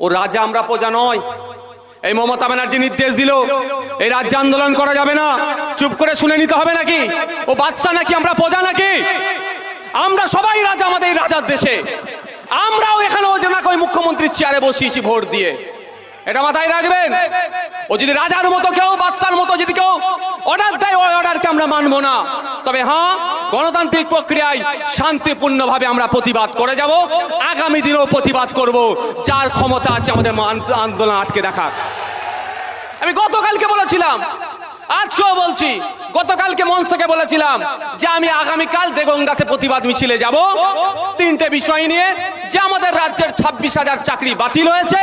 ও রাজা আমরা প্রজা নয়। এই মমতা ব্যানার্জি নির্দেশ দিল, এই রাজ্য আন্দোলন করা যাবে না। চুপ করে শুনে নিতে হবে নাকি? ও বাদশা নাকি আমরা প্রজা নাকি? আমরা সবাই রাজা আমাদের রাজার দেশে। আমরাও এখানে ও যে নাকি ওই মুখ্যমন্ত্রীর চেয়ারে বসিয়েছি ভোট দিয়ে। এটা মাথায় রাখবেন? ও যদি রাজার মতো কেউ, বাদশার মতো যদি কেউ অর্ডার দেয়, ওই অর্ডারকে আমরা মানবো না। তবে হ্যাঁ গণতান্ত্রিক প্রক্রিয়ায় শান্তিপূর্ণভাবে আমরা প্রতিবাদ করে যাব। আগামী দিনেও প্রতিবাদ করব। যার ক্ষমতা আছে আমাদের আন্দোলন আটকে রাখার। আমি গতকালকে বলেছিলাম, আজকেও বলছি, গতকালকে মঞ্চ থেকে বলেছিলাম যে আমি আগামীকাল দেগঙ্গাতে প্রতিবাদ মিছিলে যাব। তিনটে বিষয় নিয়ে যে আমাদের রাজ্যের ছাব্বিশ হাজার চাকরি বাতিল হয়েছে।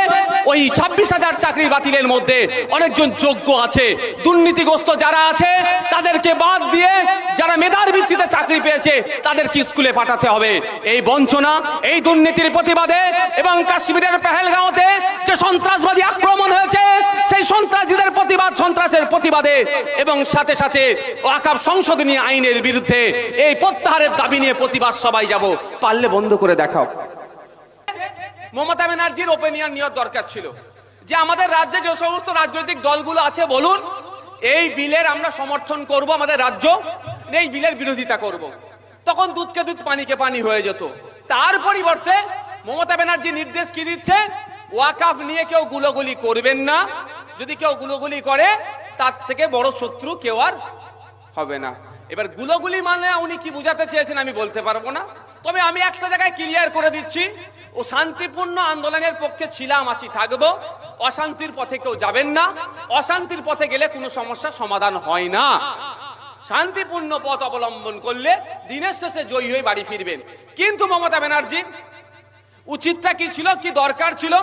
ওই ছাব্বিশ হাজার চাকরি বাতিলের মধ্যে অনেকজন যোগ্য আছে। দুর্নীতিগ্রস্ত যারা আছে, তাদেরকে বাদ দিয়ে যারা মেধার ভিত্তিতে চাকরি পেয়েছে, তাদেরকে স্কুলে পাঠাতে হবে। এই বঞ্চনা, এই দুর্নীতির প্রতিবাদে এবং কাশ্মীরের পেহেলগাঁওতে যে সন্ত্রাসবাদী আক্রমণ হয়েছে, সেই সন্ত্রাসীদের প্রতিবাদ সন্ত্রাসের প্রতিবাদে এবং সাথে সাথে ওয়াকাব সংশোধনী আইনের বিরুদ্ধে এই প্রত্যাহারের দাবি নিয়ে প্রতিবাদ সবাই যাব। পারলে বন্ধ করে দেখাও। মমতা ব্যানার্জির ওপিনিয়ন নেওয়ার দরকার ছিল। যে আমাদের রাজ্যে যে সমস্ত রাজনৈতিক দলগুলো আছে, বলুন, এই বিলের আমরা সমর্থন করব, আমাদের রাজ্য এই বিলের বিরোধিতা করব। তখন দুধকে দুধ পানিকে পানি হয়ে যেত। তার পরিবর্তে মমতা ব্যানার্জি নির্দেশ কি দিচ্ছে? ওয়াকাফ নিয়ে কেউ গুলোগুলি করবেন না। যদি কেউ গুলোগুলি করে, তার থেকে বড় শত্রু কেউ আর হবে না। এবার গুলোগুলি মানে উনি কি বুঝাতে চেয়েছেন আমি বলতে পারব না। তবে আমি একটা জায়গায় ক্লিয়ার করে দিচ্ছি ও শান্তিপূর্ণ আন্দোলনের পক্ষে ছিলাম আছি, থাকব। অশান্তির পথে কেউ যাবেন না। অশান্তির পথে গেলে কোনো সমস্যার সমাধান হয় না। শান্তিপূর্ণ পথ অবলম্বন করলে দিনের শেষে জয়ী হয়ে বাড়ি ফিরবেন। কিন্তু মমতা ব্যানার্জি, উচিতটা কি ছিল, কি দরকার ছিল?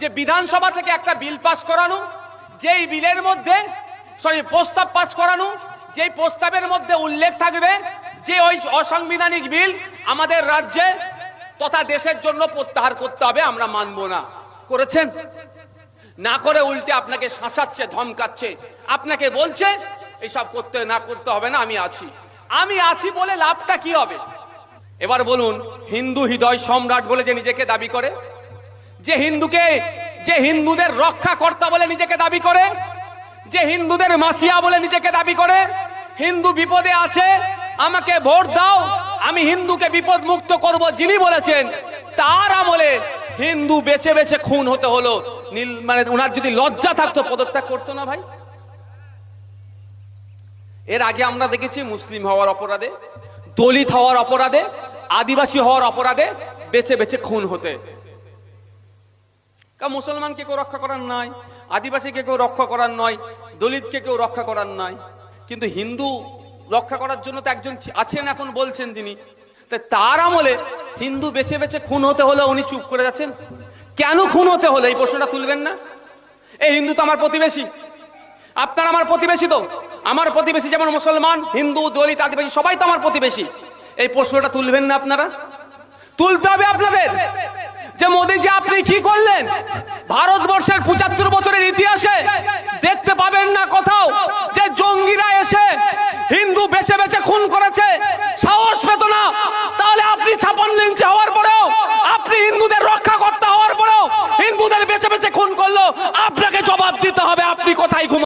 যে বিধানসভা থেকে একটা বিল পাস করানো, যেই বিলের মধ্যে, সরি, প্রস্তাব পাস করানো, যেই প্রস্তাবের মধ্যে উল্লেখ থাকবে যে ওই অসাংবিধানিক বিল আমাদের রাজ্যে তথা দেশের জন্য প্রত্যাহার করতে হবে, আমরা মানব না। করেছেন? না করে উল্টে আপনাকে শাসাচ্ছে, ধমকাচ্ছে। আপনাকে বলছে এইসব করতে না করতে হবে না, আমি আছি। আমি আছি বলে লাভটা কি হবে? এবার বলুন, হিন্দু হৃদয় সম্রাট বলে যে নিজেকে দাবি করে? যে হিন্দুকে, যে হিন্দুদের রক্ষাকর্তা বলে নিজেকে দাবি করে? যে হিন্দুদের মাসিয়া বলে নিজেকে দাবি করে? হিন্দু বিপদে আছে, আমাকে ভোট দাও। আমি হিন্দুকে বিপদ মুক্ত করব, যিনি বলেছেন, তার আমলে হিন্দু বেছে বেছে খুন হতে হলো। নীল মানে ওনার যদি লজ্জা থাকতো, পদত্যাগ করতো না ভাই। এর আগে আমরা দেখেছি মুসলিম হওয়ার অপরাধে, দলিত হওয়ার অপরাধে, আদিবাসী হওয়ার অপরাধে বেছে বেছে খুন হতে। মুসলমানকে কেউ রক্ষা করার নয় আদিবাসীকে কেউ রক্ষা করার নয় দলিতকে কেউ রক্ষা করার নয় কিন্তু হিন্দু রক্ষা করার জন্য তো একজন আছেন এখন বলছেন যিনি। তাই তার আমলে হিন্দু বেছে বেছে খুন হতে হলে উনি চুপ করে যাচ্ছেন? কেন খুন হতে হলে? এই প্রশ্নটা তুলবেন না? এই হিন্দু তো আমার প্রতিবেশী। আপনার আমার প্রতিবেশী তো? আমার প্রতিবেশী যেমন মুসলমান, হিন্দু, দলিত, আদিবাসী, সবাই তো আমার প্রতিবেশী। এই প্রশ্নটা তুলবেন না আপনারা? তুলতে হবে আপনাদের। যে মোদিজি, আপনি কি করলেন? ভারতবর্ষের পঁচাত্তর বছরের ইতিহাসে দেখতে পাবেন না কোথাও আপনি হিন্দুদের রক্ষা করতে হওয়ার পরেও হিন্দুদের বেছে বেছে খুন করল, আপনাকে জবাব দিতে হবে, আপনি কোথায় ঘুম